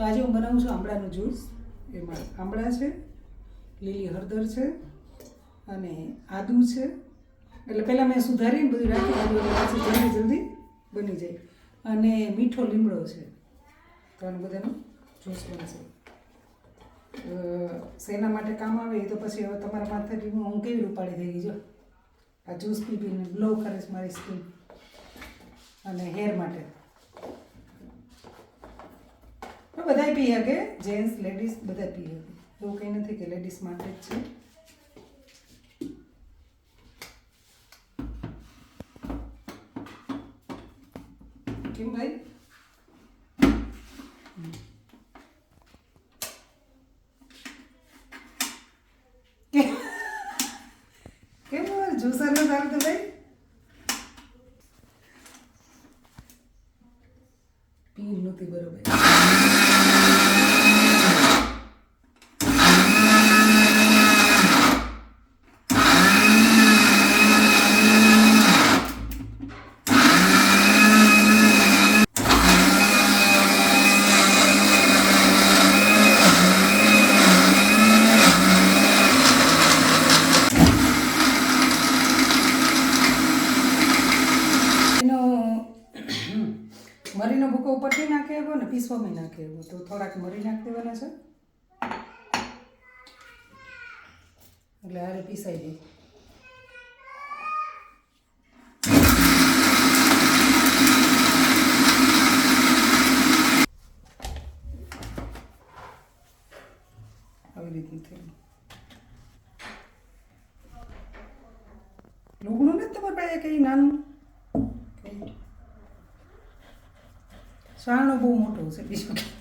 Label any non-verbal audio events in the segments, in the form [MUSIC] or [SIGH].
તો આજે હું બનાવું છું આમળાનું જ્યુસ. એમાં આંબળા છે, લીલી હળદર છે અને આદુ છે. એટલે પહેલાં મેં સુધારીને બધું રાખી પછી જલ્દી જલ્દી બની જાય. અને મીઠો લીમડો છે. તો આનું બધાનું જ્યુસ બનશે. શેના માટે કામ આવે એ તો પછી હવે તમારા માથેથી હું કેવી રૂપાળી થઈ ગઈ, જો. આ જ્યુસ પી પીને ગ્લો કરે છે મારી સ્કીન. અને હેર માટે પણ બધાય પી શકે જેન્ટ્સ, લેડીઝ બધા પી શકે એવું કંઈ નથી કે લેડીઝ માટે જ છે. કેમ ભાઈ? કેમ? જ્યુસર ન તો ભાઈ? पीर नव्हती बरोबर. મરીનો ભૂકો ઉપરથી નાખે એવો ને પીસવામાં નાખે એવો? તો થોડાક મરી નાખી દેવાના છે. એટલે હારે પીસાઈ દઈએ આવી રીતનું થયું લુગડું નથી તમારી પાસે કંઈ નાનું? સાણો બહુ મોટો છે બીજું કંઈ.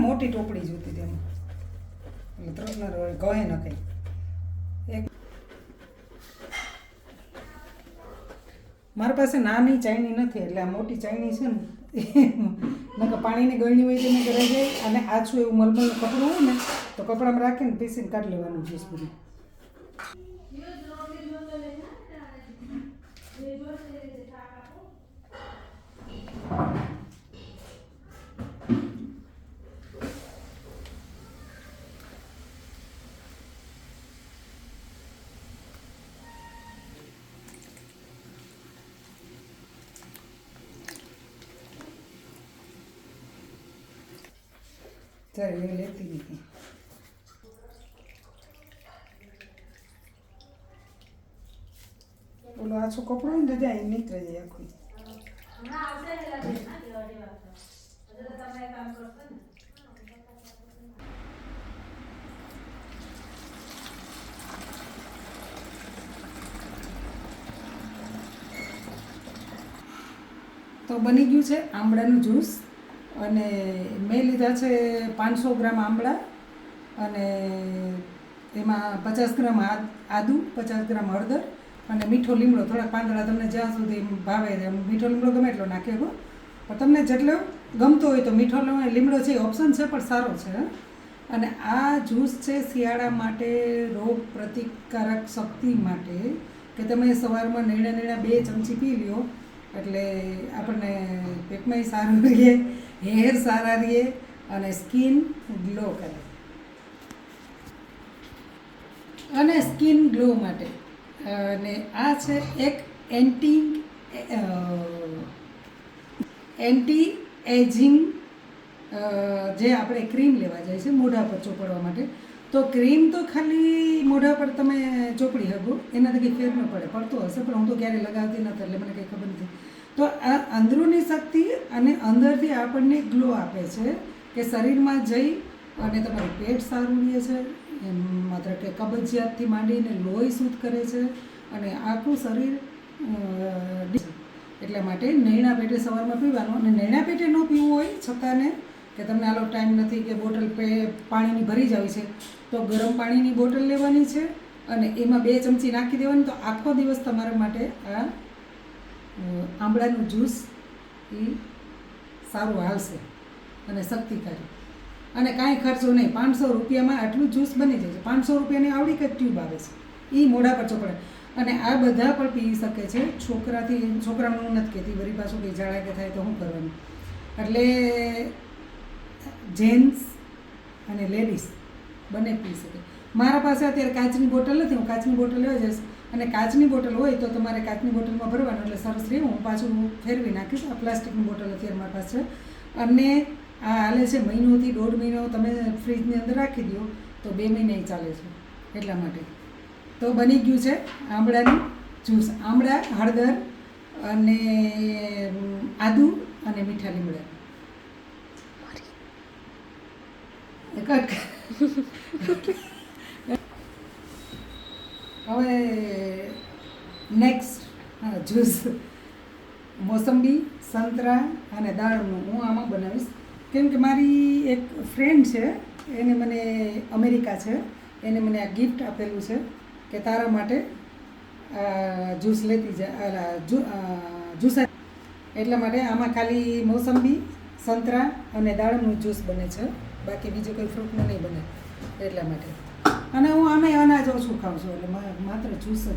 મોટી ટોપડી જોતી તેમ ત્રણ ગહે ન કંઈ એક મારી પાસે નાની ચાયણી નથી, એટલે આ મોટી ચાયણી છે ને, નકર પાણીની ગળણી હોય તેને ઘરે જાય અને આછું એવું મલમલનું કપડું હોય ને, તો કપડામાં રાખીને પીસીને કાઢી લેવાનું જ્યુસ બધું. ત્યારે એ લેતી નથી. ઓલો આછો કપડો ને તો એ નીકળે જાય આખું તો. બની ગયું છે આંબળાનું જ્યુસ. અને મેં લીધા છે પાંચસો ગ્રામ આંબળા અને એમાં પચાસ ગ્રામ આદુ પચાસ ગ્રામ હળદર અને મીઠો લીમડો થોડાક પાંદડા તમને જ્યાં સુધી ભાવે એમ, મીઠો લીમડો ગમે એટલો નાખ્યો પણ તમને જેટલો ગમતો હોય તો મીઠો લીમડો- છે છે ઓપ્શન છે, પણ સારો છે. અને આ જ્યુસ છે શિયાળા માટે રોગ પ્રતિકારક શક્તિ માટે કે તમે સવારમાં નેણા નેણા બે ચમચી પી લ્યો એટલે આપણને પેટમાંય સારું રહીએ, હેર સારા રહીએ અને સ્કિન ગ્લો કરે. અને સ્કિન ગ્લો માટે. અને આ છે એક એન્ટી એન્ટી એજિંગ જે આપણે ક્રીમ લેવા જાય છે, મોઢા પર ચોપડવા માટે. તો ક્રીમ તો ખાલી મોઢા પર તમે ચોપડી શકો એનાથી કંઈ ફેર ન પડે, પડતો હશે, પણ હું તો ક્યારેય લગાવતી નથી, એટલે મને કંઈ ખબર નથી. તો આ અંદરૂની શક્તિ અને અંદરથી આપણને ગ્લો આપે છે કે શરીરમાં જઈ અને તમારું પેટ સારું રહે છે માત્ર કે કબજિયાતથી માંડીને લોહી શુદ્ધ કરે છે અને આખું શરીર એટલા માટે નૈણા પેટે સવારમાં પીવાનું અને નૈણા પેટે ન પીવું હોય છતાંને કે તમને આલો ટાઈમ નથી કે બોટલ પાણીની ભરી જ આવી છે. તો ગરમ પાણીની બોટલ લેવાની છે અને એમાં બે ચમચી નાખી દેવાની. તો આખો દિવસ તમારા માટે આ આંબળાનું જ્યુસ એ સારું હાલશે અને શક્તિકારી. અને કાંઈ ખર્ચો નહીં. પાંચસો રૂપિયામાં આટલું જ્યુસ બની જાય છે. પાંચસો રૂપિયાની આવડી કે ટ્યુબ આવે છે. એ મોઢા પર ચોપડે. અને આ બધા પણ પી શકે છે. છોકરાથી છોકરાનું નથી કહેતી. વળી પાછું કે જાડા કે થાય તો શું કરવાનું? એટલે જેન્ટ્સ અને લેડીઝ બંને પી શકે. મારા પાસે અત્યારે કાચની બોટલ નથી, હું કાચની બોટલ લેવા જઈશ. અને કાચની બોટલ હોય તો તમારે કાચની બોટલમાં ભરવાનું એટલે સરસ રહે. હું પાછું ફેરવી નાખીશ. આ પ્લાસ્ટિકની બોટલ અત્યારે મારી પાસે અને આ હાલે છે મહિનોથી દોઢ મહિનો તમે ફ્રીજની અંદર રાખી દો તો બે મહિને ચાલે છે એટલા માટે. તો બની ગયું છે આમળાનું જ્યુસ. આમળા, હળદર અને આદુ અને મીઠા લીમડા. કટ [LAUGHS] હવે નેક્સ્ટ જ્યુસ મોસંબી, સંતરા અને દાળનું હું આમાં બનાવીશ. કેમ કે મારી એક ફ્રેન્ડ છે, એને મને અમેરિકા છે, એને મને આ ગિફ્ટ આપેલું છે કે તારા માટે જ્યુસ લેતી જ્યુ- જ્યુસ એટલા માટે આમાં ખાલી મોસંબી, સંતરા અને દાળનું જ્યુસ બને છે. બાકી બીજું કોઈ ફ્રૂટનું નહીં બને એટલા માટે અને હું આમે અનાજ ઓછું ખાઉં છું, એટલે માત્ર જ્યુસ જ.